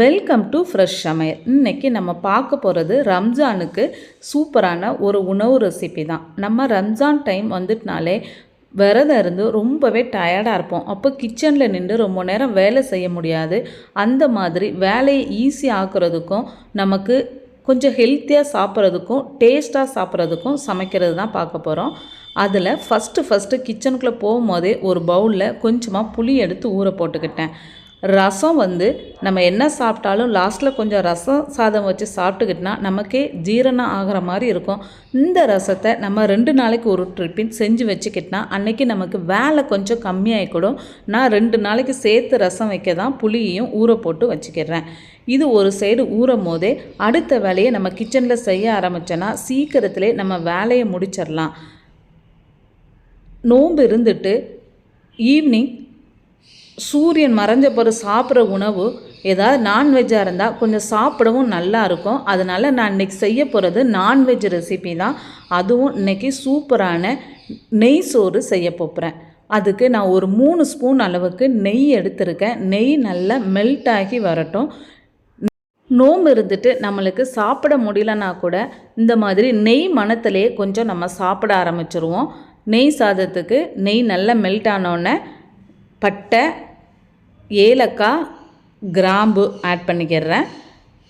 Welcome to fresh சமையல் இன்னைக்கு நம்ம பார்க்க போகிறது ரம்ஜானுக்கு சூப்பரான ஒரு உணவு ரெசிபி தான். நம்ம ரம்ஜான் டைம் வந்துட்டுனாலே விரதம் இருந்து ரொம்பவே டயர்டாக இருப்போம். அப்போ கிச்சனில் நின்று ரொம்ப நேரம் வேலை செய்ய முடியாது. அந்த மாதிரி வேலையை ஈஸி ஆக்குறதுக்கும் நமக்கு கொஞ்சம் ஹெல்த்தியாக சாப்பிட்றதுக்கும் டேஸ்ட்டாக சாப்பிட்றதுக்கும் சமைக்கிறது தான் பார்க்க போகிறோம் அதில் ஃபஸ்ட்டு ஃபஸ்ட்டு கிச்சனுக்குள்ளே போகும்போதே ஒரு பவுலில் கொஞ்சமாக புளி எடுத்து ஊற போட்டுக்கிட்டேன். ரசம் வந்து நம்ம என்ன சாப்பிட்டாலும் லாஸ்ட்டில் கொஞ்சம் ரசம் சாதம் வச்சு சாப்பிட்டுக்கிட்டோன்னா நமக்கே ஜீரணம் ஆகிற மாதிரி இருக்கும். இந்த ரசத்தை நம்ம ரெண்டு நாளைக்கு ஒரு ட்ரிப்பின் செஞ்சு வச்சுக்கிட்டோன்னா அன்றைக்கி நமக்கு வேலை கொஞ்சம் கம்மியாகிக்கூடும் நான் ரெண்டு நாளைக்கு சேர்த்து ரசம் வைக்க தான் புளியையும் ஊற போட்டு வச்சுக்கிறேன். இது ஒரு சைடு ஊறும் போதே அடுத்த வேலையை நம்ம கிச்சனில் செய்ய ஆரம்பித்தோன்னா சீக்கிரத்திலே நம்ம வேலையை முடிச்சிடலாம். நோன்பு இருந்துட்டு ஈவினிங் சூரியன் மறைஞ்ச பிறகு சாப்பிட்ற உணவு ஏதாவது நான்வெஜ்ஜாக இருந்தால் கொஞ்சம் சாப்பிடவும் நல்லா இருக்கும். அதனால் நான் இன்றைக்கி செய்ய போகிறது நான்வெஜ் ரெசிபி தான். அதுவும் இன்றைக்கி சூப்பரான நெய் சோறு செய்ய போகிறேன் அதுக்கு நான் ஒரு மூணு ஸ்பூன் அளவுக்கு நெய் எடுத்திருக்கேன். நெய் நல்லா மெல்ட் ஆகி வரட்டும். நோம்பு இருந்துட்டு நம்மளுக்கு சாப்பிட முடியலன்னா கூட இந்த மாதிரி நெய் மனத்திலே கொஞ்சம் நம்ம சாப்பிட ஆரம்பிச்சிருவோம். நெய் சாதத்துக்கு நெய் நல்லா மெல்ட் ஆனோடனே பட்டை ஏலக்காய் கிராம்பு ஆட் பண்ணிக்கிறேன்.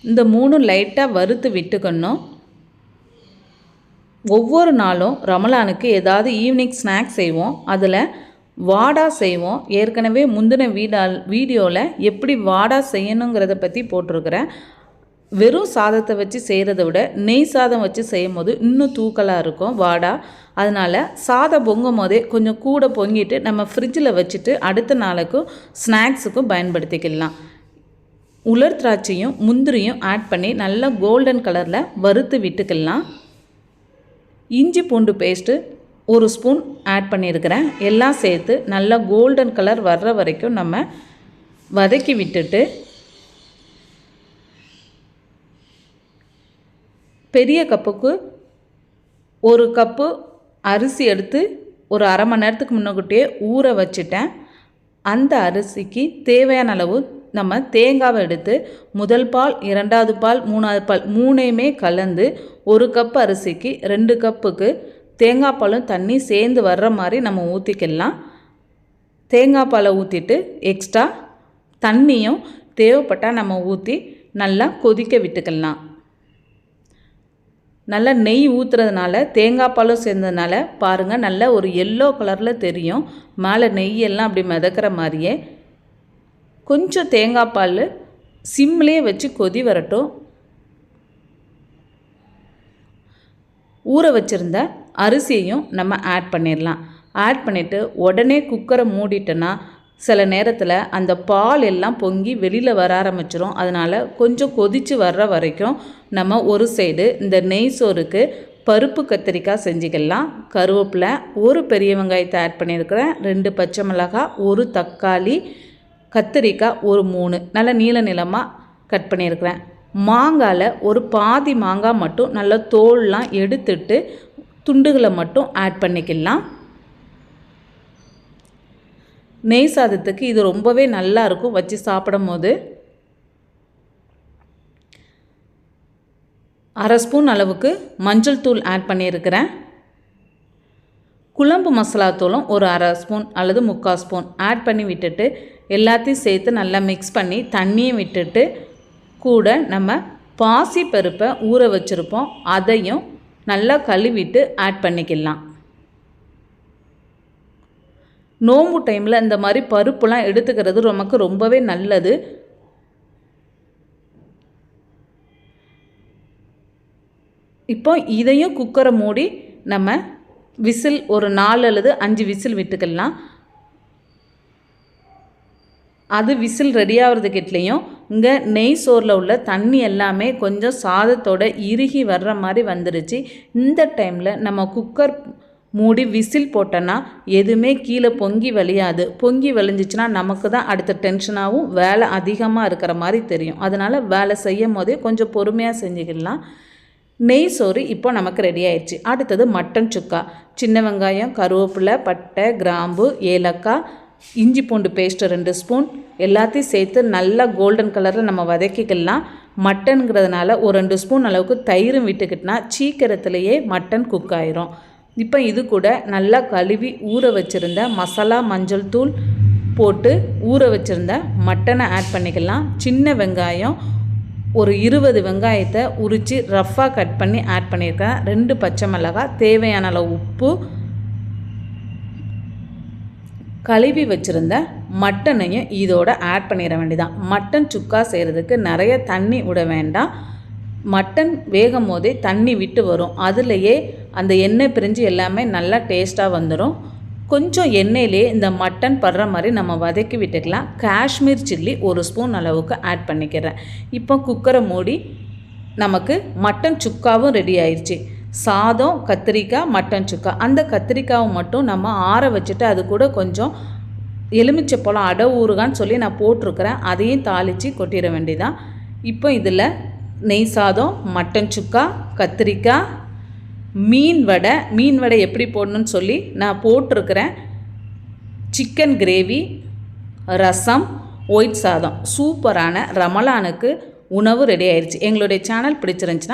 இந்த மூணு லைட்டாக வறுத்து விட்டுக்கணும். ஒவ்வொரு நாளும் ரமலானுக்கு ஏதாவது ஈவினிங் ஸ்நாக்ஸ் செய்வோம். அதில் வாடா செய்வோம். ஏற்கனவே முந்தின வீடா வீடியோவில் எப்படி வாடா செய்யணுங்கிறத பற்றி போட்டிருக்கிறேன். வெறும் சாதத்தை வச்சு செய்கிறத விட நெய் சாதம் வச்சு செய்யும் போது இன்னும் தூக்கலாக இருக்கும். வாடா. அதனால் சாதம் பொங்கும் போதே கொஞ்சம் கூட பொங்கிட்டு நம்ம ஃப்ரிட்ஜில் வச்சுட்டு அடுத்த நாளுக்கும் ஸ்நாக்ஸுக்கும் பயன்படுத்திக்கலாம். உலர் திராட்சையும் முந்திரியும் ஆட் பண்ணி நல்லா கோல்டன் கலரில் வறுத்து விட்டுக்கலாம். இஞ்சி பூண்டு பேஸ்ட்டு ஒரு ஸ்பூன் ஆட் பண்ணியிருக்கிறேன் எல்லாம் சேர்த்து நல்லா கோல்டன் கலர் வர்ற வரைக்கும் நம்ம வதக்கி விட்டுட்டு பெரிய கப்புக்கு ஒரு கப்பு அரிசி எடுத்து ஒரு அரை மணி நேரத்துக்கு முன்னக்கூட்டியே ஊற வச்சுட்டேன். அந்த அரிசிக்கு தேவையான அளவு நம்ம தேங்காவை எடுத்து முதல் பால் இரண்டாவது பால் மூணாவது பால் மூணையுமே கலந்து ஒரு கப் அரிசிக்கு ரெண்டு கப்புக்கு தேங்காய் பாலும் தண்ணி சேர்ந்து வர்ற மாதிரி நம்ம ஊற்றிக்கலாம் தேங்காய் பாலை ஊற்றிட்டு எக்ஸ்ட்ரா தண்ணியும் தேவைப்பட்டால் நம்ம ஊற்றி நல்லா கொதிக்க விட்டுக்கலாம். நல்லா நெய் ஊற்றுறதுனால தேங்காய் பாலும் சேர்ந்ததுனால பாருங்கள் நல்ல ஒரு எல்லோ கலரில் தெரியும். மேலே நெய்யெல்லாம் அப்படி மிதக்கிற மாதிரியே. கொஞ்சம் தேங்காய் பால் சிம்லேயே வச்சு கொதி வரட்டும். ஊற வச்சுருந்த அரிசியையும் நம்ம ஆட் பண்ணிடலாம். ஆட் பண்ணிவிட்டு உடனே குக்கரை மூடிட்டோன்னா சில நேரத்தில் அந்த பால் எல்லாம் பொங்கி வெளியில் வர ஆரம்பிச்சிரும். அதனால் கொஞ்சம் கொதித்து வர்ற வரைக்கும் நம்ம ஒரு சைடு இந்த நெய் சோறுக்கு பருப்பு கத்திரிக்காய் செஞ்சுக்கலாம். கருவேப்பிலை ஒரு பெரிய வெங்காயத்தை ஆட் பண்ணியிருக்கிறேன். ரெண்டு பச்சை மிளகாய் ஒரு தக்காளி கத்திரிக்காய் ஒரு மூணு. நல்ல நீள நிலமாக கட் பண்ணியிருக்கிறேன். மாங்காயில் ஒரு பாதி மாங்காய் மட்டும் நல்ல தோல்லாம் எடுத்துட்டு துண்டுகளை மட்டும் ஆட் பண்ணிக்கலாம். நெய் சாதத்துக்கு இது ரொம்பவே நல்லா இருக்கும் வச்சு சாப்பிடும் போது அரை ஸ்பூன் அளவுக்கு மஞ்சள் தூள் ஆட் பண்ணியிருக்கிறேன். குழம்பு மசாலா தூளும் ஒரு அரை ஸ்பூன் அல்லது முக்கால் ஸ்பூன் ஆட் பண்ணி விட்டுட்டு எல்லாத்தையும் சேர்த்து நல்லா மிக்ஸ் பண்ணி தண்ணியும் விட்டுட்டு கூட நம்ம பாசி பருப்பை ஊற வச்சுருப்போம். அதையும் நல்லா கழுவிட்டு ஆட் பண்ணிக்கலாம். நோம்பு டைமில் இந்த மாதிரி பருப்புலாம் எடுத்துக்கிறது நமக்கு ரொம்பவே நல்லது. இப்போ இதையும் குக்கரை மூடி நம்ம விசில் ஒரு நாலு அல்லது அஞ்சு விசில் விட்டுக்கலாம். அது விசில் ரெடி ஆகிறதுக்கிட்லேயும் இங்கே நெய் சோறில் உள்ள தண்ணி எல்லாமே கொஞ்சம் சாதத்தோட இறுகி வர்ற மாதிரி வந்துருச்சு. இந்த டைமில் நம்ம குக்கர் மூடி விசில் போட்டோன்னா எதுவுமே கீழே பொங்கி வழியாது பொங்கி வழிஞ்சிச்சுன்னா நமக்கு தான் அடுத்த டென்ஷனாகவும் வேலை அதிகமாக இருக்கிற மாதிரி தெரியும். அதனால் வேலை செய்யும் போதே கொஞ்சம் பொறுமையாக செஞ்சுக்கலாம். நெய் சோறு இப்போ நமக்கு ரெடி ஆயிடுச்சு. அடுத்தது மட்டன் சுக்கா. சின்ன வெங்காயம் கருவேப்பிலை பட்டை கிராம்பு ஏலக்காய் இஞ்சி பூண்டு பேஸ்ட்டு ரெண்டு ஸ்பூன் எல்லாத்தையும் சேர்த்து நல்லா கோல்டன் கலரில் நம்ம வதக்கிக்கலாம். மட்டனுங்கிறதுனால ஒரு ரெண்டு ஸ்பூன் அளவுக்கு தயிரும் விட்டுக்கிட்டனா சீக்கிரத்துலேயே மட்டன் குக் ஆயிரும். இப்போ இது கூட நல்லா கழுவி ஊற வச்சுருந்த மசாலா மஞ்சள் தூள் போட்டு ஊற வச்சுருந்த மட்டனை ஆட் பண்ணிக்கலாம். சின்ன வெங்காயம் ஒரு இருபது வெங்காயத்தை உரித்து ரஃப்பாக கட் பண்ணி ஆட் பண்ணியிருக்கேன். ரெண்டு பச்சை மிளகாய் தேவையான அளவு உப்பு. கழுவி வச்சுருந்த மட்டனையும் இதோட ஆட் பண்ணிட வேண்டியதான் மட்டன் சுக்கா செய்கிறதுக்கு நிறைய தண்ணி விட வேண்டாம். மட்டன் வேகும் போதே தண்ணி விட்டு வரும். அதுலேயே அந்த எண்ணெய் பிரிஞ்சு எல்லாமே நல்லா டேஸ்ட்டாக வந்துடும் கொஞ்சம் எண்ணெயிலே இந்த மட்டன் படுற மாதிரி நம்ம வதக்கி விட்டுக்கலாம். காஷ்மீர் சில்லி ஒரு ஸ்பூன் அளவுக்கு ஆட் பண்ணிக்கிறேன். இப்போ குக்கரை மூடி நமக்கு மட்டன் சுக்காவும் ரெடி ஆயிடுச்சு சாதம் கத்திரிக்காய் மட்டன் சுக்கா. அந்த கத்திரிக்காவை மட்டும் நம்ம ஆற வச்சுட்டு அது கூட கொஞ்சம் எலுமிச்சை பழம் அடை ஊறுகான்னு சொல்லி நான் போட்டிருக்கிறேன். அதையும் தாளித்து கொட்டிட வேண்டியதான் இப்போ இதில் நெய் சாதம் மட்டன் சுக்கா கத்திரிக்காய் மீன் வடை. மீன் வடை எப்படி போடணும்னு சொல்லி நான் போட்டிருக்கிறேன். சிக்கன் கிரேவி ரசம் ஒயிட் சாதம். சூப்பரான ரமலானுக்கு உணவு ரெடி ஆயிடுச்சு எங்களுடைய சேனல் பிடிச்சிருந்துச்சுன்னா